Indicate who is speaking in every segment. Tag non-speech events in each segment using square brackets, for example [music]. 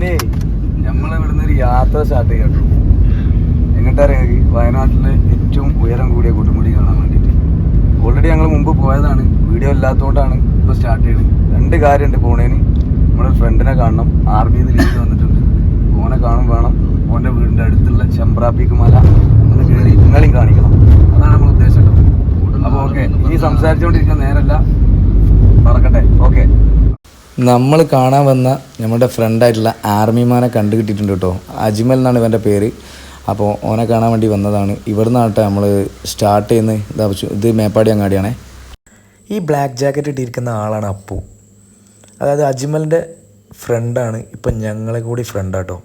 Speaker 1: പിന്നെ നമ്മളെ ഇവിടുന്ന് ഒരു യാത്ര സ്റ്റാർട്ട് ചെയ്യട്ടോ. എങ്ങോട്ടറിയാം വയനാട്ടിലെ ഏറ്റവും ഉയരം കൂടിയ കൊടുമുടി കാണാൻ വേണ്ടിയിട്ട് ഓൾറെഡി ഞങ്ങൾ മുമ്പ് പോയതാണ്. വീഡിയോ ഇല്ലാത്തതുകൊണ്ടാണ് ഇപ്പോൾ സ്റ്റാർട്ട് ചെയ്യുന്നത് രണ്ട് കാര്യമുണ്ട് പോണേന്. നമ്മുടെ ഫ്രണ്ടിനെ കാണണം. ആർമിയിൽ നിന്ന് ലീവ് വന്നിട്ടുണ്ട്. ഓനെ കാണും വേണം. ഓന്റെ വീടിന്റെ അടുത്തുള്ള ചെമ്പ്രാപ്പിക്ക് മല ഒന്ന് കയറി നിങ്ങളെയും കാണിക്കണം. അതാണ് നമ്മൾ ഉദ്ദേശം കേട്ടോ. അപ്പോൾ ഓക്കെ ഈ സംസാരിച്ചുകൊണ്ടിരിക്കുന്ന നേരല്ല. പറക്കട്ടെ. ഓക്കെ നമ്മൾ കാണാൻ വന്ന നമ്മുടെ ഫ്രണ്ടായിട്ടുള്ള ആർമിമാനെ കണ്ടു കിട്ടിയിട്ടുണ്ട് കേട്ടോ. അജ്മൽ എന്നാണ് ഇവന്റെ പേര്. അപ്പോൾ ഓനെ കാണാൻ വേണ്ടി വന്നതാണ്. ഇവിടുന്ന് ആട്ടെ നമ്മൾ സ്റ്റാർട്ട് ചെയ്യുന്ന ഇതാ ഇത് മേപ്പാടി അങ്ങാടിയാണേ.
Speaker 2: ഈ ബ്ലാക്ക് ജാക്കറ്റ് ഇട്ടിരിക്കുന്ന ആളാണ് അപ്പു. അതായത് അജ്മലിന്റെ ഫ്രണ്ടാണ് ഇപ്പം ഞങ്ങളെ കൂടി ഫ്രണ്ടാട്ടോ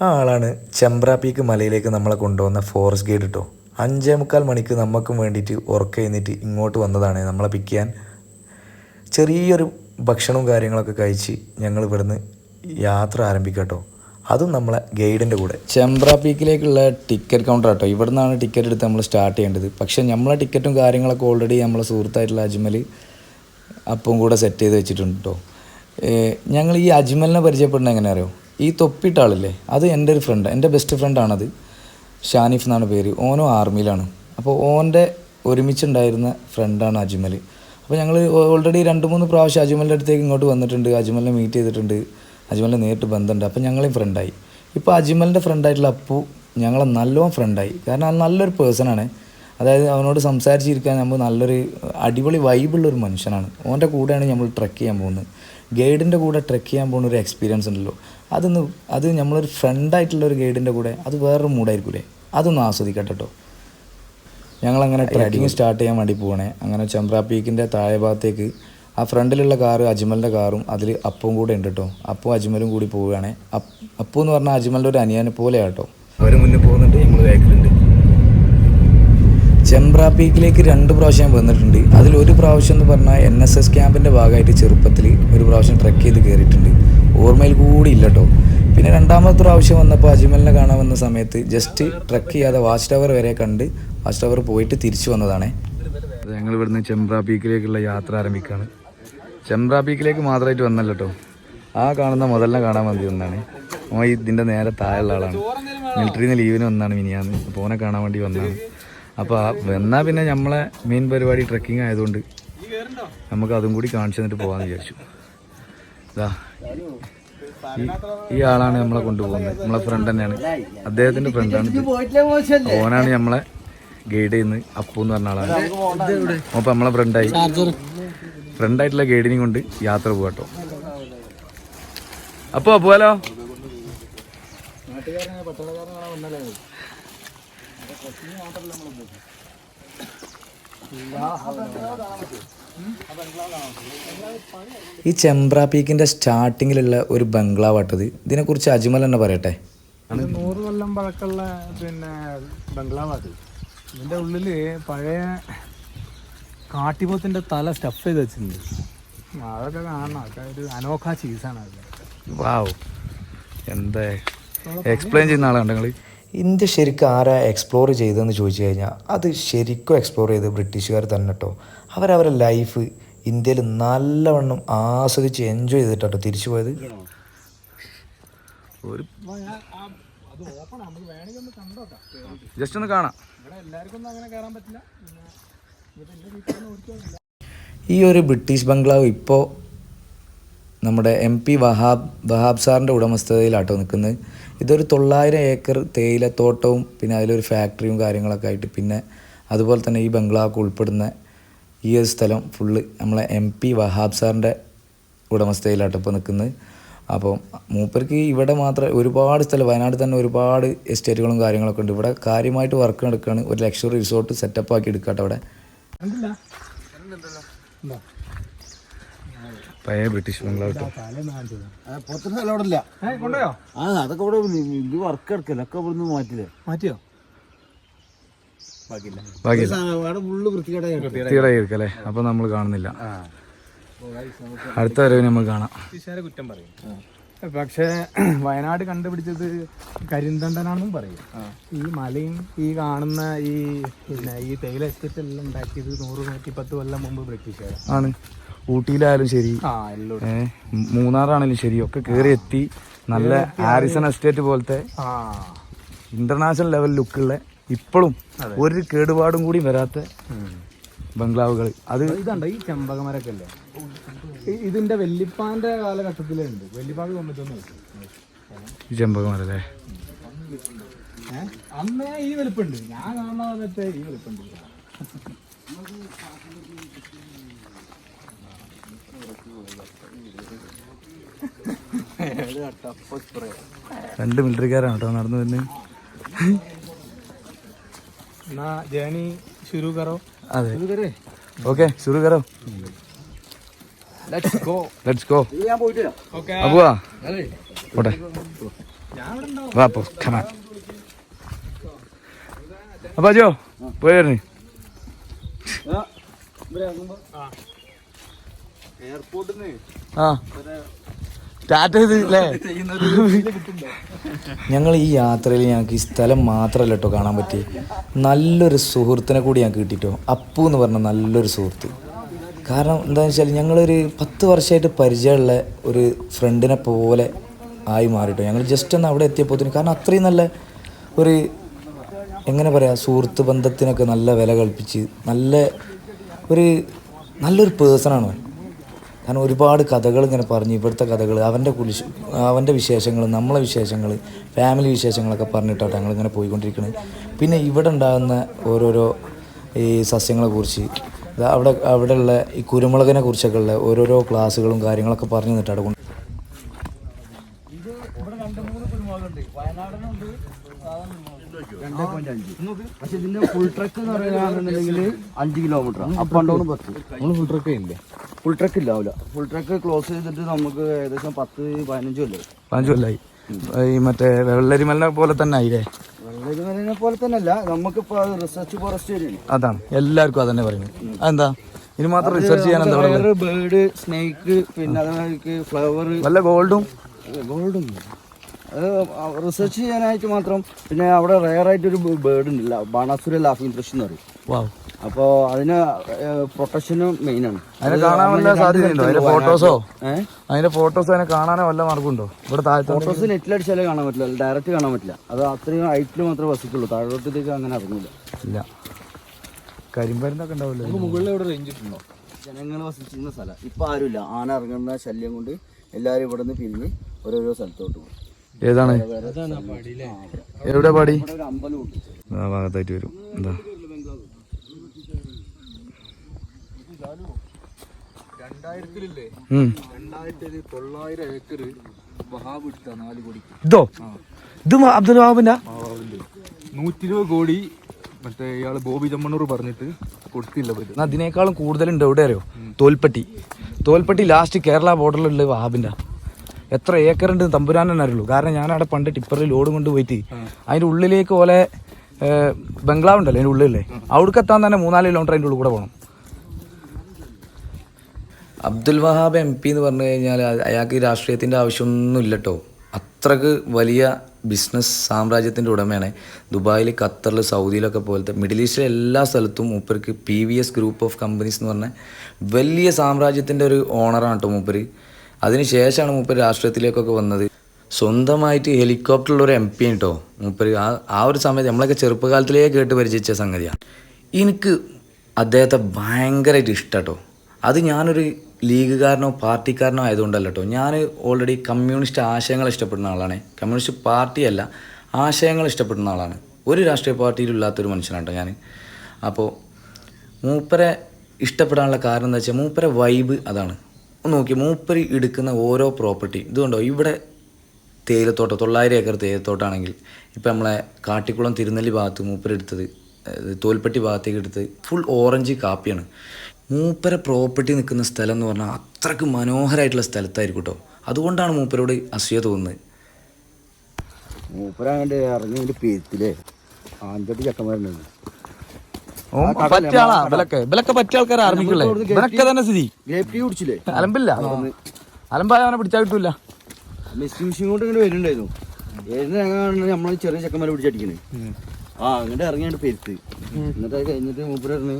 Speaker 2: ആ ആളാണ് ചെമ്പ്ര പീക്ക് മലയിലേക്ക് നമ്മളെ കൊണ്ടുവന്ന ഫോറസ്റ്റ് ഗൈഡ് കേട്ടോ അഞ്ചേ മുക്കാൽ മണിക്ക് നമുക്കും വേണ്ടിയിട്ട് ഉറക്കം കഴിഞ്ഞിട്ട് ഇങ്ങോട്ട് വന്നതാണ് നമ്മളെ പിക്ക് ചെയ്യാൻ. ചെറിയൊരു ഭക്ഷണവും കാര്യങ്ങളൊക്കെ കഴിച്ച് ഞങ്ങൾ ഇവിടുന്ന് യാത്ര ആരംഭിക്കട്ടോ. അതും നമ്മളെ ഗൈഡിന്റെ കൂടെ.
Speaker 1: ചെമ്പ്ര പീക്കിലേക്കുള്ള ടിക്കറ്റ് കൗണ്ടർ ആട്ടോ. ഇവിടെ നിന്നാണ് ടിക്കറ്റ് എടുത്ത് നമ്മൾ സ്റ്റാർട്ട് ചെയ്യേണ്ടത്. പക്ഷേ നമ്മളെ ടിക്കറ്റും കാര്യങ്ങളൊക്കെ ഓൾറെഡി നമ്മളെ സുഹൃത്തായിട്ടുള്ള അജ്മൽ അപ്പം കൂടെ സെറ്റ് ചെയ്ത് വെച്ചിട്ടുണ്ട് കേട്ടോ ഞങ്ങൾ ഈ അജ്മലിനെ പരിചയപ്പെടുന്നത് എങ്ങനെ അറിയോ? ഈ തൊപ്പിട്ട ആളില്ലേ? അത് എന്റെ ഒരു ഫ്രണ്ട് എന്റെ ബെസ്റ്റ് ഫ്രണ്ടാണത് ഷാനിഫ് എന്നാണ് പേര്. ഓനും ആർമിയിലാണ് അപ്പോൾ ഓന്റെ ഒരുമിച്ചുണ്ടായിരുന്ന ഫ്രണ്ടാണ് അജ്മൽ. അപ്പോൾ ഞങ്ങൾ ഓൾറെഡി രണ്ട് മൂന്ന് പ്രാവശ്യം അജ്മലിന്റെ അടുത്തേക്ക് ഇങ്ങോട്ട് വന്നിട്ടുണ്ട്. അജ്മലിനെ മീറ്റ് ചെയ്തിട്ടുണ്ട്. അജ്മലിനെ നേരിട്ട് ബന്ധമുണ്ട്. അപ്പോൾ ഞങ്ങളെയും ഫ്രണ്ടായി ഇപ്പോൾ അജ്മലിന്റെ ഫ്രണ്ടായിട്ടുള്ള അപ്പു ഞങ്ങളെ നല്ലോണം ഫ്രണ്ടായി കാരണം അത് നല്ലൊരു പേഴ്സണാണ് അതായത് അവനോട് സംസാരിച്ചിരിക്കാൻ നമ്മൾ നല്ലൊരു അടിപൊളി വൈബുള്ള ഒരു മനുഷ്യനാണ്. ഓന്റെ കൂടെയാണ് നമ്മൾ ട്രക്ക് ചെയ്യാൻ പോകുന്നത്. ഗൈഡിന്റെ കൂടെ ട്രക്ക് ചെയ്യാൻ പോകുന്ന ഒരു എക്സ്പീരിയൻസ് ഉണ്ടല്ലോ. അതൊന്ന് അത് നമ്മളൊരു ഫ്രണ്ടായിട്ടുള്ള ഒരു ഗൈഡിന്റെ കൂടെ അത് വേറൊരു മൂഡായിരിക്കൂലേ അതൊന്ന് ആസ്വദിക്കട്ടെ കേട്ടോ ഞങ്ങളങ്ങനെ ട്രക്കിങ് സ്റ്റാർട്ട് ചെയ്യാൻ വേണ്ടി പോകണേ അങ്ങനെ ചന്ദ്ര പീക്കിന്റെ താഴെ ഭാഗത്തേക്ക് ആ ഫ്രണ്ടിലുള്ള കാറ് അജ്മലിന്റെ കാറും അതിൽ അപ്പവും കൂടെ ഉണ്ട് കേട്ടോ അപ്പവും അജ്മലും കൂടി പോവുകയാണേ. അപ്പ് എന്ന് പറഞ്ഞാൽ അജ്മലിന്റെ ഒരു അനിയനെ പോലെയാണ് കേട്ടോ അവർ മുന്നിൽ പോകുന്നുണ്ട് നമ്മൾ ബാക്കിലുണ്ട്. ചെമ്പ്ര പീക്കിലേക്ക് രണ്ട് പ്രാവശ്യം ഞാൻ വന്നിട്ടുണ്ട്. അതിൽ ഒരു പ്രാവശ്യം എന്ന് പറഞ്ഞാൽ എൻ എസ് എസ് ക്യാമ്പിന്റെ ഭാഗമായിട്ട് ചെറുപ്പത്തിൽ ഒരു പ്രാവശ്യം ട്രക്ക് ചെയ്ത് കയറിയിട്ടുണ്ട് ഓർമ്മയിൽ കൂടി ഇല്ല കേട്ടോ പിന്നെ രണ്ടാമത്തെ പ്രാവശ്യം വന്നപ്പോൾ അജ്മലിനെ കാണാൻ വന്ന സമയത്ത് ജസ്റ്റ് ട്രക്ക് ചെയ്യാതെ വാച്ച് ടവർ വരെ കണ്ട് വാച്ച് ടവർ പോയിട്ട് തിരിച്ചു വന്നതാണ്. ഞങ്ങൾ ഇവിടുന്ന് ചെമ്പ്ര പീക്കിലേക്കുള്ള യാത്ര ആരംഭിക്കുകയാണ് ചെമ്പ്ര പീക്കിലേക്ക് മാത്രമായിട്ട് വന്നല്ലോ കേട്ടോ ആ കാണുന്ന മുതലിനെ കാണാൻ വേണ്ടി ഒന്നാണ് ഓ ഇതിന്റെ നേരെ താഴെയുള്ള ആളാണ്. മിലിറ്ററിയിൽ നിന്ന് ലീവിന് വന്നാണ് മിനിയാന്ന്. പോനെ കാണാൻ വേണ്ടി വന്നാണ്. അപ്പോൾ വന്നാൽ പിന്നെ നമ്മളെ മെയിൻ പരിപാടി ട്രക്കിംഗ് ആയതുകൊണ്ട് നമുക്ക് അതും കൂടി കാണിച്ചു തന്നിട്ട് പോകാമെന്ന് വിചാരിച്ചു. ഇതാ ഈ- ആളാണ് നമ്മളെ കൊണ്ടുപോകുന്നത്. നമ്മളെ ഫ്രണ്ട് തന്നെയാണ്. അദ്ദേഹത്തിന്റെ ഫ്രണ്ടാണ്. ഓനാണ് നമ്മളെ ഗൈഡ് ചെയ്യുന്നത്. അപ്പു എന്ന് പറഞ്ഞ ആളാണ്. അപ്പൊ നമ്മളെ ഫ്രണ്ടായി ഫ്രണ്ടായിട്ടുള്ള ഗൈഡിനെയും കൊണ്ട് യാത്ര പോകട്ടോ അപ്പോ പോവാലോ
Speaker 2: ഈ ചെമ്പ്ര പീക്കിന്റെ സ്റ്റാർട്ടിങ്ങിലുള്ള ഒരു ബംഗ്ലാവാട്ടത് ഇതിനെക്കുറിച്ച് അജ്മൽ തന്നെ പറയട്ടെ.
Speaker 3: നൂറ് കൊല്ലം പഴക്കമുള്ള പിന്നെ ബംഗ്ലാവാത് ഇതിന്റെ ഉള്ളിൽ പഴയ കാട്ടിപോത്തിന്റെ തല സ്റ്റഫ് ചെയ്ത് വെച്ചിട്ടുണ്ട്. അതൊക്കെ കാണണം. അതൊക്കെ ഒരു അനോഖ ചീസാണ്
Speaker 1: വാവ് എന്താ? എക്സ്പ്ലെയിൻ ചെയ്യുന്ന ആളാണ് നിങ്ങൾ
Speaker 2: ഇന്ത്യ ശരിക്കും ആരാ എക്സ്പ്ലോർ ചെയ്തതെന്ന് ചോദിച്ചു കഴിഞ്ഞാൽ അത് ശരിക്കും എക്സ്പ്ലോർ ചെയ്ത് ബ്രിട്ടീഷുകാർ തന്നെ കേട്ടോ അവരവരുടെ ലൈഫ് ഇന്ത്യയിൽ നല്ലവണ്ണം ആസ്വദിച്ച് എൻജോയ് ചെയ്തിട്ടോ തിരിച്ചു പോയത്.
Speaker 1: ഒരു
Speaker 3: അത് ഓപ്പൺ നമുക്ക് വേണമെങ്കിൽ ഒന്ന് കണ്ടോക്കാം.
Speaker 1: ജസ്റ്റ് ഒന്ന് കാണാം.
Speaker 2: ഈ ഒരു ബ്രിട്ടീഷ് ബംഗ്ലാവ് ഇപ്പോൾ നമ്മുടെ എം പി വഹാബ് വഹാബ് സാറിന്റെ ഉടമസ്ഥതയിലാട്ടോ നിൽക്കുന്നത്. ഇതൊരു തൊള്ളായിരം ഏക്കർ തേയിലത്തോട്ടവും പിന്നെ അതിലൊരു ഫാക്ടറിയും കാര്യങ്ങളൊക്കെ ആയിട്ട് പിന്നെ അതുപോലെ തന്നെ ഈ ബംഗ്ലാവൊക്കെ ഉൾപ്പെടുന്ന ഈ ഒരു സ്ഥലം ഫുള്ള് നമ്മളെ എം പി വഹാബ് സാറിന്റെ ഉടമസ്ഥതയിലാട്ടോ ഇപ്പോൾ നിൽക്കുന്നത്. അപ്പോൾ മൂപ്പർക്ക് ഇവിടെ മാത്രം ഒരുപാട് സ്ഥലം വയനാട് തന്നെ ഒരുപാട് എസ്റ്റേറ്റുകളും കാര്യങ്ങളൊക്കെ ഉണ്ട്. ഇവിടെ കാര്യമായിട്ട് വർക്ക് നടക്കുകയാണ് ഒരു ലക്ഷറി റിസോർട്ട് സെറ്റപ്പ് ആക്കി എടുക്കാട്ടോ അവിടെ
Speaker 3: കണ്ടില്ല?
Speaker 1: പഴയ ബ്രിട്ടീഷ് ബംഗ്ലാവ്
Speaker 4: പുറത്തുനിന്ന് സ്ഥലം അവിടെ ഇല്ല ആ അതൊക്കെ ഇവിടെ ഇത് വർക്ക് എടുക്കല്ല ഒക്കെ ഇവിടുന്ന് മാറ്റില്ലേ
Speaker 3: മാറ്റിയോ?
Speaker 1: ബാക്കി അപ്പൊ നമ്മൾ കാണുന്നില്ല. അടുത്ത വരവിന് നമ്മൾ കാണാം.
Speaker 3: കുറ്റം പറയും. പക്ഷേ [clears throat] വയനാട് കണ്ടുപിടിച്ചത് കരിന്തണ്ടനാണെന്നും പറയും. ഈ മലയും ഈ കാണുന്ന ഈ പിന്നെ ഈ തേയില എസ്റ്റേറ്റ് എല്ലാം ഉണ്ടാക്കിയത് നൂറ് നൂറ്റി പത്ത് കൊല്ലം മുമ്പ് ബ്രിട്ടീഷുകാർ
Speaker 1: ആണ്. ഊട്ടിയിലായാലും ശരി. മൂന്നാറാണെങ്കിലും ശരി. ഒക്കെ കയറി എത്തി നല്ല ഹാരിസൺ എസ്റ്റേറ്റ് പോലത്തെ ഇന്റർനാഷണൽ ലെവൽ ലുക്കുള്ള ഇപ്പോഴും ഒരു കേടുപാടും കൂടി വരാത്ത ബംഗ്ലാവുകൾ. അത്
Speaker 3: ഇതുണ്ട് ഈ ചെമ്പകമരൊക്കെ അല്ലേ? ഇതിന്റെ വെല്ലിപ്പാന്റെ കാലഘട്ടത്തിലുണ്ട്. വെല്ലിപ്പാക്ക് തൊണ്ണൂറ്റൊന്ന്
Speaker 1: ചെമ്പകമരല്ലേ
Speaker 3: അന്നേ ഈ വലിപ്പുണ്ട് ഞാൻ കാണുന്ന സമയത്ത് ഈ വലിപ്പുണ്ട്
Speaker 1: രണ്ട് മിലിറ്ററിക്കാരാണ് കേട്ടോ നടന്നു വരുന്നത്
Speaker 3: എന്നാ ജേണി ശുരു കറോ
Speaker 1: അതെ. ഓക്കെ ശുരു കറോ
Speaker 3: ലെറ്റ്സ് ഗോ
Speaker 1: ലെറ്റ്സ് ഗോ
Speaker 4: ഞാൻ പോയിട്ടില്ല
Speaker 3: ഓക്കേ.
Speaker 1: അപ്പുവാ പോട്ടെ
Speaker 3: ഞാൻ ഇവിടെ ഉണ്ടാവും
Speaker 1: വാ പോ കമാ അപ്പൊ ജോ പോയി വരണേ
Speaker 4: എയർപോർട്ടിൽ നിന്ന്
Speaker 1: ആ. ടാറ്റ അല്ലേ ഞങ്ങൾ ഈ യാത്രയിൽ ഞങ്ങൾക്ക് ഈ സ്ഥലം മാത്രമല്ല കേട്ടോ കാണാൻ പറ്റി. നല്ലൊരു സുഹൃത്തിനെ കൂടി ഞങ്ങൾക്ക് കിട്ടിട്ടോ. അപ്പു എന്ന് പറഞ്ഞ നല്ലൊരു സുഹൃത്ത്. കാരണം എന്താണെന്ന് വെച്ചാൽ ഞങ്ങളൊരു പത്ത് വർഷമായിട്ട് പരിചയമുള്ള ഒരു ഫ്രണ്ടിനെ പോലെ ആയി മാറിട്ടോ. ഞങ്ങൾ ജസ്റ്റ് ഒന്ന് അവിടെ എത്തിയപ്പോഴത്തേന് കാരണം അത്രയും നല്ല ഒരു എങ്ങനെ പറയാ സുഹൃത്ത് ബന്ധത്തിനൊക്കെ നല്ല വില കൽപ്പിച്ച് നല്ല ഒരു നല്ലൊരു പേഴ്സണാണ് കാരണം ഒരുപാട് കഥകൾ ഇങ്ങനെ പറഞ്ഞു ഇവിടുത്തെ കഥകൾ അവന്റെ കുരിശ് അവന്റെ വിശേഷങ്ങൾ നമ്മളെ വിശേഷങ്ങൾ ഫാമിലി വിശേഷങ്ങളൊക്കെ പറഞ്ഞിട്ടാണ് ഞങ്ങളിങ്ങനെ പോയിക്കൊണ്ടിരിക്കുന്നത് പിന്നെ ഇവിടെ ഉണ്ടാകുന്ന ഓരോരോ ഈ സസ്യങ്ങളെക്കുറിച്ച് അവിടെ അവിടെയുള്ള ഈ കുരുമുളകിനെ കുറിച്ചൊക്കെ ഉള്ള ഓരോരോ ക്ലാസ്സുകളും കാര്യങ്ങളൊക്കെ പറഞ്ഞു തന്നിട്ടാണ് കൊണ്ട്
Speaker 4: പക്ഷെ ഇതിന്റെ ഫുൾ ട്രക്ക് എന്ന് പറയുകയാണെന്നുണ്ടെങ്കിൽ അഞ്ച് കിലോമീറ്റർ അപ്പ് ആൻഡ് ഡൗൺ പത്ത്
Speaker 3: നമ്മൾ ഫുൾ ട്രക്ക് ഇല്ലേ
Speaker 4: ഫുൾ ട്രക്ക് ഇല്ലാവില്ല ഫുൾ ട്രക്ക് ക്ലോസ് ചെയ്തിട്ട് നമുക്ക് ഏകദേശം പത്ത് പതിനഞ്ച് കൊല്ലം
Speaker 1: പതിനഞ്ച് കൊല്ലായി. ഈ മറ്റേ വെള്ളരിമലിനെ പോലെ തന്നെ ആയില്ലേ?
Speaker 4: വെള്ളരിമലിനെ പോലെ തന്നെ അല്ല. നമുക്കിപ്പോ റിസർച്ച് ഫോറസ്റ്റ്
Speaker 1: അതാണ്. എല്ലാവർക്കും അതന്നെ പറയുന്നത്. അതെന്താ? ഇനി മാത്രം റിസർച്ച് ചെയ്യാൻ എന്താ പറയുക
Speaker 4: ബേർഡ് സ്നേക്ക് പിന്നെ അതായത് ഫ്ലവർ
Speaker 1: നല്ല ഗോൾഡും
Speaker 4: ഗോൾഡും റിസർച്ച് ചെയ്യാനായിട്ട് മാത്രം. പിന്നെ അവിടെ റയർ ആയിട്ടൊരു ബേർഡ് ഉണ്ടല്ല. ബാണാസുര ലാഫിംഗ് ഫിഷ് എന്ന് പറയും. അപ്പോ അതിന് പ്രൊട്ടക്ഷനും മെയിൻ ആണ്.
Speaker 1: അതിനെ കാണാൻ വല്ല സാധ്യതയുണ്ടോ? അതിന്റെ ഫോട്ടോസോ അതിന്റെ ഫോട്ടോസ് അതിനെ കാണാനോ വല്ല മാർഗമുണ്ടോ? ഇവിടെ താഴത്തെ
Speaker 4: ഫോട്ടോസ് നെറ്റിലടിച്ചാലേ കാണാൻ പറ്റില്ല. ഡയറക്റ്റ് കാണാൻ പറ്റില്ല. അത് അത്രയും ഹൈറ്റിൽ മാത്രമേ വസിക്കുള്ളൂ. താഴോട്ടത്തേക്ക് അങ്ങനെ ഇറങ്ങില്ല
Speaker 1: ഇല്ല. കരിമ്പരുന്നൊക്കെ ഉണ്ടാവില്ല
Speaker 3: മുകളിൽ ഇവിടെ റേഞ്ച് ഇട്ടുണ്ടോ
Speaker 4: ജനങ്ങൾ വസിച്ചിരുന്ന സ്ഥലം. ഇപ്പൊ ആരുമില്ല. ആന ഇറങ്ങുന്ന ശല്യം കൊണ്ട് എല്ലാവരും ഇവിടെ നിന്ന് പിരിഞ്ഞ് ഓരോരോ സ്ഥലത്തോട്ട് പോകും.
Speaker 1: ഏതാണ്? എവിടെ പാടി? ആ ഭാഗത്തായിട്ട് വരും. എന്താ? ഇതോ? ഇത് മ- അബ്ദുൽ വഹാബിന്റെ?
Speaker 3: നൂറ്റി ഇരുപത് കോടി മറ്റേ ഇയാൾ ബോബി ചമ്മണ്ണൂർ പറഞ്ഞിട്ട് കൊടുത്തില്ല
Speaker 1: അതിനേക്കാളും കൂടുതലുണ്ട് എവിടെ അറിയോ? തോൽപ്പട്ടി. തോൽപ്പട്ടി ലാസ്റ്റ് കേരള ബോർഡറിലുള്ള വഹാബിന്റെ. എത്ര ഏക്കർ ഉണ്ട് തമ്പുരാൻ തന്നെ അറിയുള്ളൂ. കാരണം ഞാൻ അവിടെ പണ്ട് ടിപ്പറിൽ ലോഡ് കൊണ്ട് പോയിട്ട് അതിന്റെ ഉള്ളിലേക്ക് പോലെ ബംഗ്ലാവ് ഉണ്ടല്ലോ അതിന്റെ ഉള്ളിലേ അവിടേക്ക് എത്താൻ തന്നെ മൂന്നാൽ കിലോമീറ്റർ അതിന്റെ ഉള്ളിൽ കൂടെ പോകണം അബ്ദുൽ വഹാബ് എം പി എന്ന് പറഞ്ഞു കഴിഞ്ഞാൽ അയാൾക്ക് രാഷ്ട്രീയത്തിന്റെ ആവശ്യമൊന്നുമില്ല കേട്ടോ അത്രയ്ക്ക് വലിയ ബിസിനസ് സാമ്രാജ്യത്തിന്റെ ഉടമയാണ്. ദുബായിൽ ഖത്തറിൽ സൗദിയിലൊക്കെ പോലത്തെ മിഡിൽ ഈസ്റ്റിലെ എല്ലാ സ്ഥലത്തും മൂപ്പർക്ക് P V S group of companies എന്ന് പറഞ്ഞ വലിയ സാമ്രാജ്യത്തിന്റെ ഒരു ഓണറാണ് കേട്ടോ മൂപ്പര്. അതിന് ശേഷമാണ് മൂപ്പര് രാഷ്ട്രീയത്തിലേക്കൊക്കെ വന്നത്. സ്വന്തമായിട്ട് ഹെലികോപ്റ്ററിലുള്ള ഒരു എം പി കേട്ടോ മൂപ്പര്. ആ ആ ഒരു സമയത്ത് നമ്മളൊക്കെ ചെറുപ്പകാലത്തിലേ കേട്ട് പരിചയിച്ച സംഗതിയാണ് എനിക്ക് അദ്ദേഹത്തെ ഭയങ്കരമായിട്ട് ഇഷ്ടം കേട്ടോ അത് ഞാനൊരു ലീഗുകാരനോ പാർട്ടിക്കാരനോ ആയതുകൊണ്ടല്ല കേട്ടോ ഞാൻ ഓൾറെഡി കമ്മ്യൂണിസ്റ്റ് ആശയങ്ങൾ ഇഷ്ടപ്പെടുന്ന ആളാണ്. കമ്മ്യൂണിസ്റ്റ് പാർട്ടിയല്ല ആശയങ്ങൾ ഇഷ്ടപ്പെടുന്ന ആളാണ്. ഒരു രാഷ്ട്രീയ പാർട്ടിയിലില്ലാത്തൊരു മനുഷ്യനാണ് കേട്ടോ ഞാൻ അപ്പോൾ മൂപ്പരെ ഇഷ്ടപ്പെടാനുള്ള കാരണം എന്താ വെച്ചാൽ മൂപ്പരെ വൈബ് അതാണ്. നോക്കി മൂപ്പരി എടുക്കുന്ന ഓരോ പ്രോപ്പർട്ടി ഇതുകൊണ്ടോ ഇവിടെ തേയിലത്തോട്ടം തൊള്ളായിരം ഏക്കർ തേയിലത്തോട്ടാണെങ്കിൽ ഇപ്പം നമ്മളെ കാട്ടിക്കുളം തിരുനെല്ലി ഭാഗത്ത് മൂപ്പരെടുത്തത് തോൽപ്പെട്ടി ഭാഗത്തേക്ക് എടുത്ത് ഫുൾ ഓറഞ്ച് കാപ്പിയാണ്. മൂപ്പര പ്രോപ്പർട്ടി നിൽക്കുന്ന സ്ഥലം എന്ന് പറഞ്ഞാൽ അത്രയ്ക്ക് മനോഹരമായിട്ടുള്ള സ്ഥലത്തായിരിക്കും കേട്ടോ. അതുകൊണ്ടാണ് മൂപ്പരോട് അസൂയ തോന്നുന്നത്.
Speaker 4: മൂപ്പരാണ്ട് ഇറങ്ങിയ പേത്തില്ലേ ആഞ്ചട്ടി ചക്കന്മാരുണ്ടായിരുന്നു.
Speaker 1: പറ്റിയ ആളാ. ഇവലൊക്കെ ഇവലൊക്കെ പറ്റിയ ആൾക്കാർ ആർമിക്കുള്ളേ. ഇവനൊക്കെ തന്നെ സ്ഥിതി.
Speaker 4: Grape tea
Speaker 1: അലമ്പില്ല. അലമ്പായ അവനെ പിടിച്ചാൽ കിട്ടൂല.
Speaker 4: മെസ്സി മെസ്സി കൊണ്ട് ഇങ്ങനെ വരുന്നുണ്ടായിരുന്നു. വരുന്ന ഞങ്ങൾ നമ്മളെ ചെറിയ ചെക്കന്മാരെ പിടിച്ചടിക്കണേ ആ അങ്ങോട്ട് ഇറങ്ങിയാണ് പെരുത്ത്. എന്നിട്ട് കഴിഞ്ഞിട്ട് മൂപ്പര് പറഞ്ഞു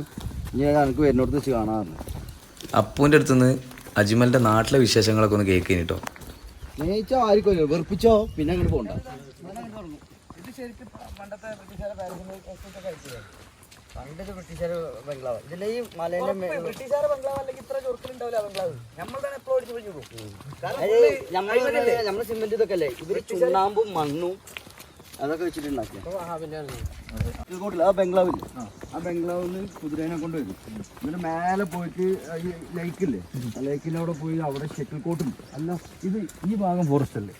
Speaker 4: ഇനി എനിക്ക് വരുന്നോടത്ത് വെച്ച് കാണാറുണ്ട്
Speaker 1: അപ്പൂന്റെ അടുത്തുനിന്ന് അജ്മലിന്റെ നാട്ടിലെ വിശേഷങ്ങളൊക്കെ ഒന്ന് കേൾക്കുന്നു കേട്ടോ
Speaker 4: സ്നേഹിച്ചോ ആർക്കും വെറുപ്പിച്ചോ പിന്നെ അങ്ങോട്ട് പോകണ്ട പണ്ടൊരു ബ്രിട്ടീഷുകാർ ബംഗ്ലാവ്. ഇതിലെ ഈ മലേന്റെ
Speaker 1: ബ്രിട്ടീഷുകാർ ബംഗ്ലാവ് അല്ലെങ്കിൽ ഇത്ര ചൊറുക്കലുണ്ടാവില്ല ബംഗ്ലാവ്. നമ്മൾ തന്നെ എപ്പോഴും അടിച്ചു പിടിച്ചു
Speaker 4: നമ്മൾ സിമെന്റ് ഇതൊക്കെ അല്ലേ? ഇവർ ചുണ്ണാമ്പും മണ്ണും അതൊക്കെ വെച്ചിട്ട് ഉണ്ടാക്കിയ ആ ബംഗ്ലാവില്ലേ ആ ബംഗ്ലാവിൽ കുതിരേനെ കൊണ്ട് വരും എന്നിട്ട് മേലെ പോയിട്ട് ഈ ലേക്കില്ലേ? ആ ലേക്കിലവിടെ അവിടെ പോയി അവിടെ ഷെറ്റിൽ കോട്ടും
Speaker 3: അല്ല ഇത് ഈ ഭാഗം ഫോറസ്റ്റ് അല്ലേ?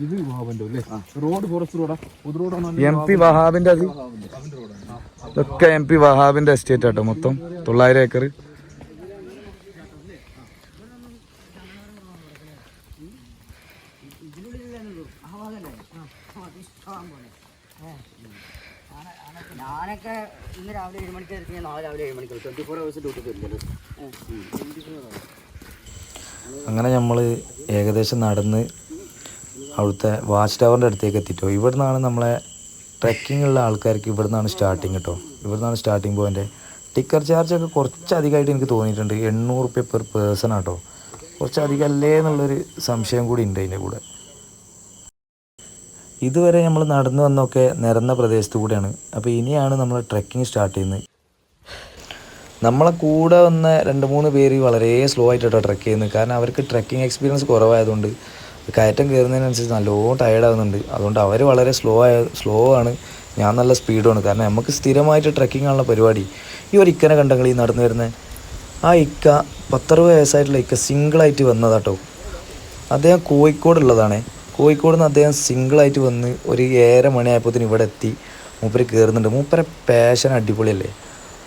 Speaker 3: ഇത് വഹാബിന്റെ അല്ലേ? റോഡ് ഫോറസ്റ്റ് റോഡാ പുതു റോഡാണ്
Speaker 1: എം പി വഹാബിന്റെ അത്? ഇതൊക്കെ എം പി വഹാബിന്റെ എസ്റ്റേറ്റ് ആട്ടോ മൊത്തം തൊള്ളായിരം ഏക്കർ
Speaker 4: ഞാനൊക്കെ ഇന്ന് രാവിലെ ഏഴ് മണിക്ക് ഇറങ്ങി നാളെ രാവിലെ ഏഴ് മണിക്ക് ട്വന്റി ഫോർ ഡ്യൂട്ടി വരുന്നത്
Speaker 1: അങ്ങനെ നമ്മൾ ഏകദേശം നടന്ന് അവിടുത്തെ വാച്ച് ടവറിന്റെ അടുത്തേക്ക് എത്തിട്ടോ. ഇവിടെ നിന്നാണ് നമ്മളെ ട്രക്കിംഗ് ഉള്ള ആൾക്കാർക്ക് ഇവിടെ നിന്നാണ് സ്റ്റാർട്ടിങ് കേട്ടോ ഇവിടെ നിന്നാണ് സ്റ്റാർട്ടിങ് പോയിന്റെ ടിക്കറ്റ് ചാർജൊക്കെ കുറച്ച് അധികമായിട്ട് എനിക്ക് തോന്നിയിട്ടുണ്ട്. എണ്ണൂറ് റുപ്യ പെർ പേഴ്സൺ ആട്ടോ. കുറച്ച് അധികം അല്ലേ എന്നുള്ളൊരു സംശയം കൂടി ഉണ്ട് അതിന്റെ കൂടെ. ഇതുവരെ നമ്മൾ നടന്നു വന്നൊക്കെ നിരന്ന പ്രദേശത്തു കൂടെയാണ്. അപ്പോൾ ഇനിയാണ് നമ്മൾ ട്രെക്കിംഗ് സ്റ്റാർട്ട് ചെയ്യുന്നത്. നമ്മളെ കൂടെ വന്ന രണ്ട് മൂന്ന് പേര് വളരെ സ്ലോ ആയിട്ടോ ട്രക്ക് ചെയ്യുന്നത്. കാരണം അവർക്ക് ട്രെക്കിംഗ് എക്സ്പീരിയൻസ് കുറവായതുകൊണ്ട് കയറ്റം കയറുന്നതിനനുസരിച്ച് നല്ലോണം ടയേർഡ് ആവുന്നുണ്ട്. അതുകൊണ്ട് അവർ വളരെ സ്ലോ ആയ സ്ലോ ആണ്. ഞാൻ നല്ല സ്പീഡുമാണ് കാരണം നമുക്ക് സ്ഥിരമായിട്ട് ട്രെക്കിംഗ് ആണുള്ള പരിപാടി. ഈ ഒരു ഇക്കനെ കണ്ടെങ്കിൽ ഈ നടന്നു വരുന്നത് ആ ഇക്ക പത്തറുപത് വയസ്സായിട്ടുള്ള ഇക്ക സിംഗിളായിട്ട് വന്നതാട്ടോ. അദ്ദേഹം കോഴിക്കോടുള്ളതാണ്. കോഴിക്കോട് നിന്ന് അദ്ദേഹം സിംഗിളായിട്ട് വന്ന് ഒരു ഏഴര മണിയായപ്പോഴത്തേന് ഇവിടെ എത്തി. മൂപ്പര് കയറുന്നുണ്ട് മൂപ്പരെ പാഷൻ അടിപൊളിയല്ലേ?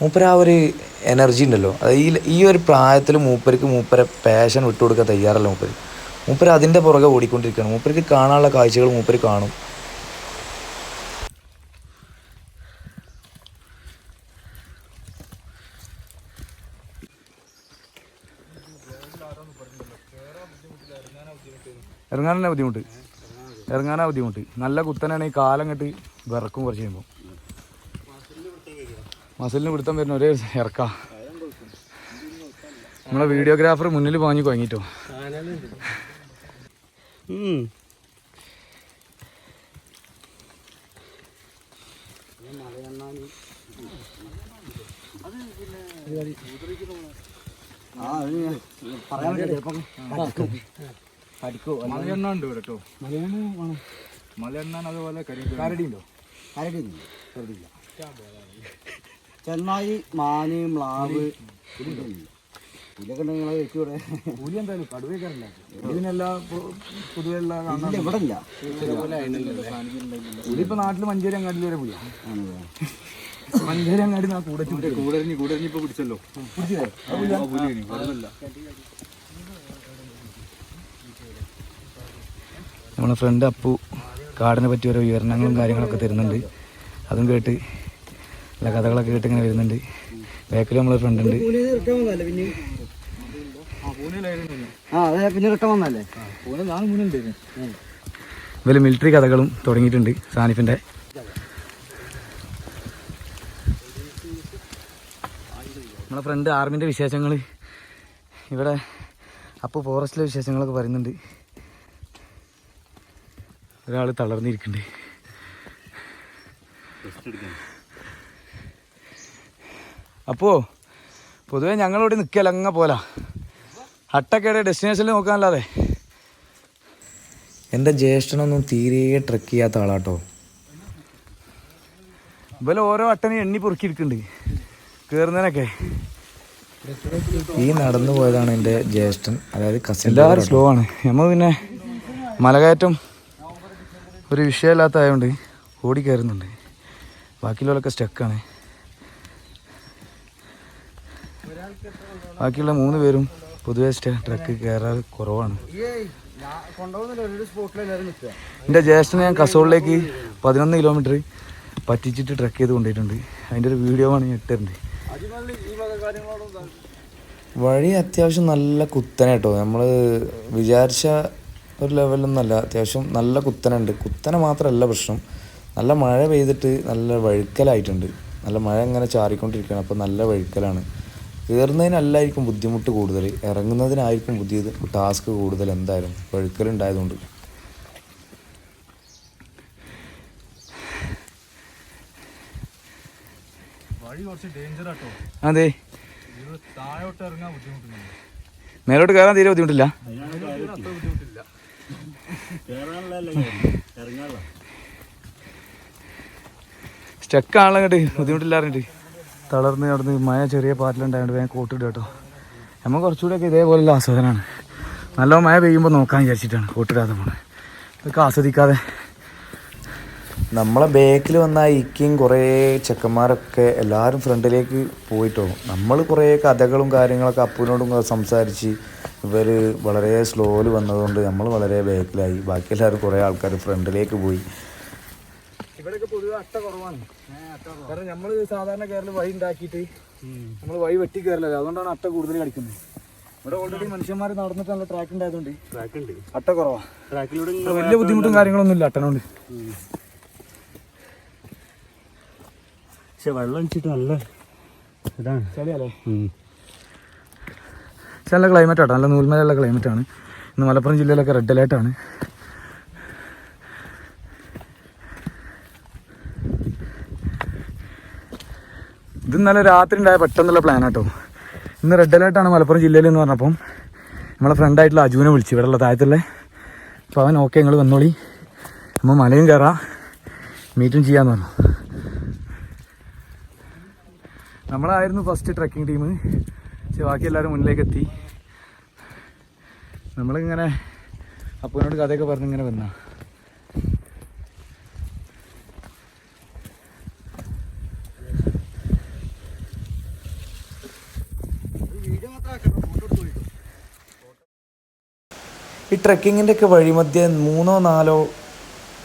Speaker 1: മൂപ്പര ആ ഒരു എനർജി ഉണ്ടല്ലോ. അത് ഈ ഈ ഒരു പ്രായത്തിൽ മൂപ്പർക്ക് മൂപ്പരെ പാഷൻ വിട്ടുകൊടുക്കാൻ തയ്യാറല്ല മൂപ്പര്. മൂപ്പര് അതിന്റെ പുറകെ ഓടിക്കൊണ്ടിരിക്കുകയാണ്. മൂപ്പർക്ക് കാണാനുള്ള കാഴ്ചകൾ മൂപ്പര് കാണും.
Speaker 3: ഇറങ്ങാനല്ലേ ബുദ്ധിമുട്ട്? ഇറങ്ങാനാ ബുദ്ധിമുട്ട്. നല്ല കുത്തനാണ് ഈ കാലം കെട്ട് വിറക്കും കുറച്ച് കഴിയുമ്പോൾ മസിലിന് പിടുത്തം വരുന്ന ഒരേ [laughs] ഇറക്കാം. നമ്മളെ വീഡിയോഗ്രാഫർ മുന്നിൽ പാഞ്ഞു കുഴങ്ങിട്ടോ
Speaker 4: ആ അത് പറയാൻ വേണ്ടി ചിലപ്പം
Speaker 3: മലയെണ്ണ ഉണ്ട് ഇവിടെ കേട്ടോ. മലയെണ്ണ അതുപോലെ കരടി ഉണ്ടോ
Speaker 4: ആരടിയില്ല ചെന്നായി മാന് മ്ലാവ് ഇതൊക്കെ നിങ്ങൾ വെച്ചൂടെ
Speaker 3: പുലി എന്തായാലും കടുവേക്കാറില്ല ഇതിനെല്ലാം പൊതുവെ
Speaker 4: ഇവിടെ ഇല്ല
Speaker 3: പുലി ഇപ്പൊ നാട്ടിൽ മഞ്ചേരി അങ്ങാടി വരെ പുലിയാ? മഞ്ചേരി അങ്ങാടി നാ കൂടെ കൂടരിഞ്ഞ് കൂടരിഞ്ഞ് ഇപ്പൊ പിടിച്ചല്ലോ പിടിച്ചില്ലേ
Speaker 1: നമ്മളെ ഫ്രണ്ട് അപ്പു കാടിനെ പറ്റി ഓരോ വിവരണങ്ങളും കാര്യങ്ങളൊക്കെ തരുന്നുണ്ട്. അതും കേട്ട് നല്ല കഥകളൊക്കെ കേട്ട് ഇങ്ങനെ വരുന്നുണ്ട്. ബാക്കിൽ നമ്മളെ ഫ്രണ്ട് ഉണ്ട്. ഇവർ മിലിറ്ററി കഥകളും തുടങ്ങിയിട്ടുണ്ട് സാനിഫിന്റെ. നമ്മളെ ഫ്രണ്ട് ആർമിന്റെ വിശേഷങ്ങൾ ഇവിടെ അപ്പോൾ ഫോറസ്റ്റിലെ വിശേഷങ്ങളൊക്കെ പറയുന്നുണ്ട്. ഒരാൾ തളർന്നിരിക്കുന്നുണ്ട് അപ്പോൾ പൊതുവെ ഞങ്ങളിവിടെ നിൽക്കല അങ്ങ പോലാ. ഹട്ടൊക്കെ ഡെസ്റ്റിനേഷനിൽ നോക്കാനല്ലാതെ. എന്റെ ജ്യേഷ്ഠനൊന്നും തീരെ ട്രക്ക് ചെയ്യാത്ത ആളാട്ടോ. ഇവലെ ഓരോ അട്ടനെ എണ്ണി പൊറുക്കിയിരിക്കുന്നുണ്ട് കയറുന്നതിനൊക്കെ ഈ നടന്നു പോയതാണ് എന്റെ ജ്യേഷ്ഠൻ അതായത് കസിൻ എല്ലാവരും സ്ലോ ആണ്. നമ്മൾ പിന്നെ മലകയറ്റം ഒരു വിഷയമില്ലാത്തതായതുകൊണ്ട് ഓടി കയറുന്നുണ്ട്. ബാക്കിയുള്ളവരൊക്കെ സ്റ്റക്കാണ് ബാക്കിയുള്ള മൂന്ന് പേരും പൊതുവെ ട്രക്ക് കയറാറ് കുറവാണ്. എന്റെ ജ്യേഷ്ഠനെ ഞാൻ കസോളിലേക്ക് പതിനൊന്ന് കിലോമീറ്റർ പറ്റിച്ചിട്ട് ട്രക്ക് ചെയ്ത് കൊണ്ടുപോയിട്ടുണ്ട്. അതിന്റെ ഒരു വീഡിയോ ആണ് ഞാൻ ഇട്ടിട്ടുണ്ട്. വഴി അത്യാവശ്യം നല്ല കുത്തനെ കേട്ടോ. നമ്മൾ വിചാരിച്ച ഒരു ലെവലൊന്നുമല്ല അത്യാവശ്യം നല്ല കുത്തനുണ്ട്. കുത്തന മാത്രമല്ല പ്രശ്നം. നല്ല മഴ പെയ്തിട്ട് നല്ല വഴുക്കലായിട്ടുണ്ട്. നല്ല മഴ ഇങ്ങനെ ചാറിക്കൊണ്ടിരിക്കുകയാണ്. അപ്പോൾ നല്ല വഴുക്കലാണ്. കയറുന്നതിനല്ലായിരിക്കും ബുദ്ധിമുട്ട് കൂടുതൽ ഇറങ്ങുന്നതിനായിരിക്കും ബുദ്ധി ടാസ്ക് കൂടുതൽ എന്തായാലും. വഴുക്കലുണ്ടായതുകൊണ്ട് അതെ. മേലോട്ട് കയറാൻ തീരെ ബുദ്ധിമുട്ടില്ല.
Speaker 3: അത്ര
Speaker 1: അങ്ങോട്ട് ബുദ്ധിമുട്ടില്ലാറുണ്ട് തളർന്ന് നടന്ന് മഴ ചെറിയ പാറ്റിലുണ്ടായതുകൊണ്ട് വേഗം കോട്ടിട്ട് കേട്ടോ നമ്മൾ കുറച്ചുകൂടെയൊക്കെ ഇതേപോലുള്ള ആസ്വാദനമാണ് നല്ല മഴ പെയ്യുമ്പോൾ നോക്കാൻ വിചാരിച്ചിട്ടാണ് കോട്ടിടാതെ പോണത് ഇതൊക്കെ ആസ്വദിക്കാതെ. നമ്മളെ ബാക്കിൽ വന്ന ഇക്കയും കുറേ ചെക്കന്മാരൊക്കെ എല്ലാവരും ഫ്രണ്ടിലേക്ക് പോയിട്ടോ നമ്മൾ കുറേ കഥകളും കാര്യങ്ങളൊക്കെ അപ്പുവിനോടും സംസാരിച്ച് ഇവർ വളരെ സ്ലോയിൽ വന്നതുകൊണ്ട് നമ്മൾ വളരെ ബാക്കിലായി ബാക്കി എല്ലാവരും കുറേ ആൾക്കാർ ഫ്രണ്ടിലേക്ക് പോയി.
Speaker 3: ഇവിടെയൊക്കെ പൊതുവെ അട്ട കുറവാണ്. കാരണം നമ്മൾ സാധാരണ കയറൽ വഴി ഉണ്ടാക്കിയിട്ട് നമ്മൾ വഴി വെട്ടി കയറലല്ലോ അതുകൊണ്ടാണ് അട്ട കൂടുതൽ കളിക്കുന്നത് ഇവിടെ ഓൾറെഡി മനുഷ്യന്മാർ നടന്നിട്ട് നല്ല ട്രാക്ക് ഉണ്ടായതുകൊണ്ട് ട്രാക്ക് ഉണ്ട്. അട്ട കുറവാ. ട്രാക്കിലൂടെ വലിയ ബുദ്ധിമുട്ടും കാര്യങ്ങളൊന്നും ഇല്ല അട്ടനോണ്ട്
Speaker 4: പക്ഷെ വെള്ളം വെച്ചിട്ട് നല്ല ഇതാണ്.
Speaker 3: ചളിയല്ലേ
Speaker 1: പക്ഷെ നല്ല ക്ലൈമറ്റ് ആട്ടോ. നല്ല നൂൽമലയുള്ള ക്ലൈമറ്റ് ആണ്. ഇന്ന് മലപ്പുറം ജില്ലയിലൊക്കെ റെഡ് അലേർട്ടാണ് ഇത് ഇന്നലെ രാത്രി ഉണ്ടായ പെട്ടെന്നുള്ള പ്ലാൻ ആട്ടോ. ഇന്ന് റെഡ് അലേർട്ടാണ് മലപ്പുറം ജില്ലയിൽ എന്ന് പറഞ്ഞപ്പം. നമ്മളെ ഫ്രണ്ടായിട്ടുള്ള അജുവിനെ വിളിച്ചു. ഇവിടെയുള്ള താഴത്തുള്ള. അപ്പോൾ അവൻ ഓക്കെ ഞങ്ങൾ വന്നോളി. നമ്മൾ മലയും കയറാം മീറ്റും ചെയ്യാമെന്ന് പറഞ്ഞു. നമ്മളായിരുന്നു ഫസ്റ്റ് ട്രക്കിംഗ് ടീം ബാക്കി എല്ലാവരും മുന്നിലേക്ക് എത്തി നമ്മളിങ്ങനെ അപ്പനോട് കഥയൊക്കെ പറഞ്ഞ് ഇങ്ങനെ വന്ന. ഈ ട്രക്കിങ്ങിന്റെ ഒക്കെ വഴിമധ്യേ മൂന്നോ നാലോ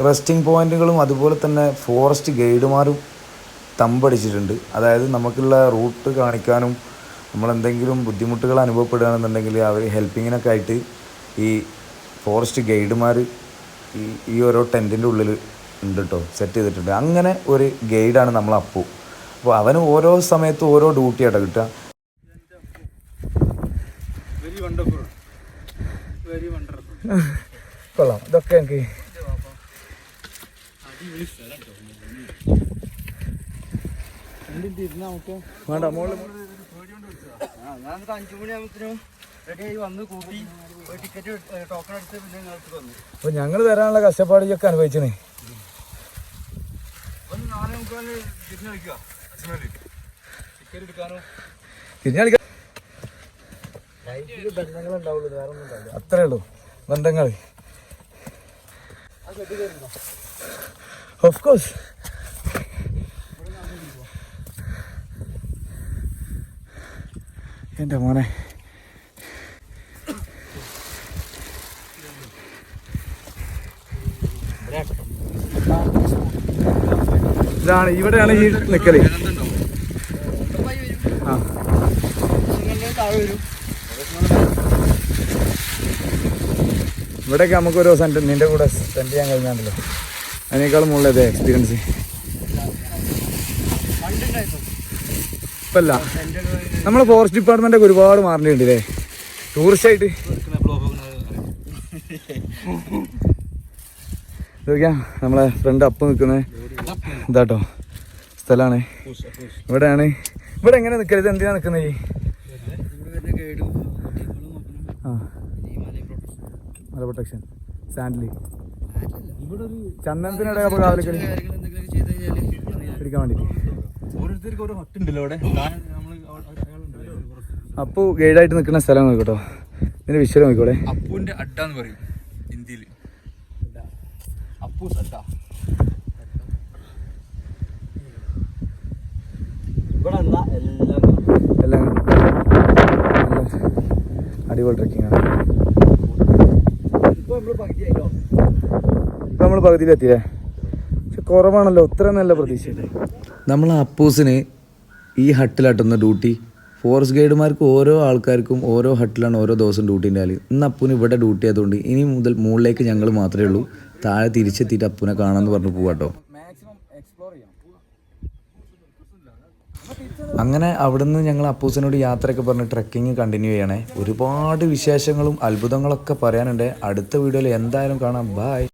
Speaker 1: റെസ്റ്റിംഗ് പോയിന്റുകളും അതുപോലെ തന്നെ ഫോറസ്റ്റ് ഗൈഡുമാരും തമ്പടിച്ചിട്ടുണ്ട്. അതായത് നമുക്കുള്ള റൂട്ട് കാണിക്കാനും നമ്മളെന്തെങ്കിലും ബുദ്ധിമുട്ടുകൾ അനുഭവപ്പെടുകയാണെന്നുണ്ടെങ്കിൽ അവർ ഹെൽപ്പിങ്ങിനൊക്കെ ആയിട്ട് ഈ ഫോറസ്റ്റ് ഗൈഡുമാർ ഈ ഈ ഓരോ ടെന്റിന്റെ ഉള്ളിൽ ഉണ്ട് കേട്ടോ സെറ്റ് ചെയ്തിട്ടുണ്ട്. അങ്ങനെ ഒരു ഗൈഡാണ് നമ്മൾ അപ്പു. അപ്പോൾ അവന് ഓരോ സമയത്തും ഓരോ
Speaker 3: ഡ്യൂട്ടി ആട്ടോ കിട്ടുക.
Speaker 1: കൊള്ളാം. ഇതൊക്കെ എനിക്ക് വേണ്ട മോൾ.
Speaker 4: ഞാൻ അഞ്ചു മണിയാകുമ്പോഴത്തേനും വന്ന് ടിക്കറ്റ് ടോക്കൺ എടുത്ത് പിന്നെ നിങ്ങൾക്ക് വന്നു.
Speaker 1: അപ്പോൾ ഞങ്ങൾ തരാനുള്ള കഷ്ടപ്പാട് ഇതൊക്കെ അനുഭവിച്ചേ
Speaker 3: ഒന്ന് നാല് മുക്കാൽ ടിക്കറ്റ് എടുക്കാനോ? വേറെ ഒന്നും
Speaker 1: അത്രേ ഉള്ളൂ ബന്ധങ്ങൾ ഓഫ് കോഴ്സ് എന്റെ മോനെ. ഇതാണ് ഇവിടെയാണ് ഈ നിക്കൽ. ആ. ഇവിടെയൊക്കെ നമുക്ക് ഒരു ദിവസം നിന്റെ കൂടെ സ്പെൻഡ് ചെയ്യാൻ കഴിഞ്ഞാണല്ലോ അതിനേക്കാളും മുകളിലതെ എക്സ്പീരിയൻസ് ഇപ്പല്ല. നമ്മളെ ഫോറസ്റ്റ് ഡിപ്പാർട്ട്മെന്റ് ഒക്കെ ഒരുപാട് മാറേണ്ടി അല്ലേ ടൂറിസ്റ്റ് ആയിട്ട് ഇതൊക്കെയാ നമ്മളെ ഫ്രണ്ട് അപ്പ് നിൽക്കുന്നത് ഇതാട്ടോ. സ്ഥലമാണ്. ഇവിടെയാണ്. ഇവിടെ എങ്ങനെ നിൽക്കരുത് എന്തിനാ നിൽക്കുന്നത് ഈ? ആ. മല പ്രൊട്ടക്ഷൻ സാൻഡിൽ ചന്ദനത്തിനിടെ അപ്പോൾ കാവലിക്കൽ പിടിക്കാൻ വേണ്ടി
Speaker 3: ഓരോരുത്തർക്ക് ഓരോ ഹട്ട് ഉണ്ടല്ലോ അവിടെ.
Speaker 1: അപ്പോൾ ഗൈഡായിട്ട് നിൽക്കുന്ന സ്ഥലം നോക്കട്ടോ ഇതിന്റെ വിശ്വരം നോക്കിക്കോടെ.
Speaker 3: അപ്പുവിന്റെ അഡ്ഡ എന്ന് പറയും ഹിന്ദിയിൽ അപ്പൂസ് അഡ്ഡ
Speaker 4: ഇവിടെ എല്ലാം
Speaker 1: എല്ലാം അടിപൊളി ട്രക്കിംഗ് ആണ്.
Speaker 4: ഇപ്പൊ നമ്മൾ പകുതിയായിട്ടോ?
Speaker 1: ഇപ്പം നമ്മൾ പകുതിയിലെത്തിയല്ലേ? പക്ഷെ കുറവാണല്ലോ ഇത്ര നല്ല പ്രതീക്ഷയില്ലേ? നമ്മൾ അപ്പൂസിന് ഈ ഹട്ടിലാട്ടുന്ന ഡ്യൂട്ടി ഫോറസ്റ്റ് ഗൈഡുമാർക്ക് ഓരോ ആൾക്കാർക്കും ഓരോ ഹട്ടിലാണ് ഓരോ ദിവസം ഡ്യൂട്ടി ഉണ്ടായാൽ ഇന്ന് അപ്പൂന് ഇവിടെ ഡ്യൂട്ടി ആയതുകൊണ്ട് ഇനി മുതൽ മുകളിലേക്ക് ഞങ്ങൾ മാത്രമേ ഉള്ളൂ. താഴെ തിരിച്ചെത്തിയിട്ട് അപ്പൂനെ കാണാമെന്ന് പറഞ്ഞു പോവാട്ടോ അങ്ങനെ അവിടുന്ന് ഞങ്ങൾ അപ്പൂസിനോട് യാത്രയൊക്കെ പറഞ്ഞ് ട്രക്കിങ് കണ്ടിന്യൂ ചെയ്യണേ. ഒരുപാട് വിശേഷങ്ങളും അത്ഭുതങ്ങളൊക്കെ പറയാനുണ്ട്. അടുത്ത വീഡിയോയിൽ എന്തായാലും കാണാം. ബായ്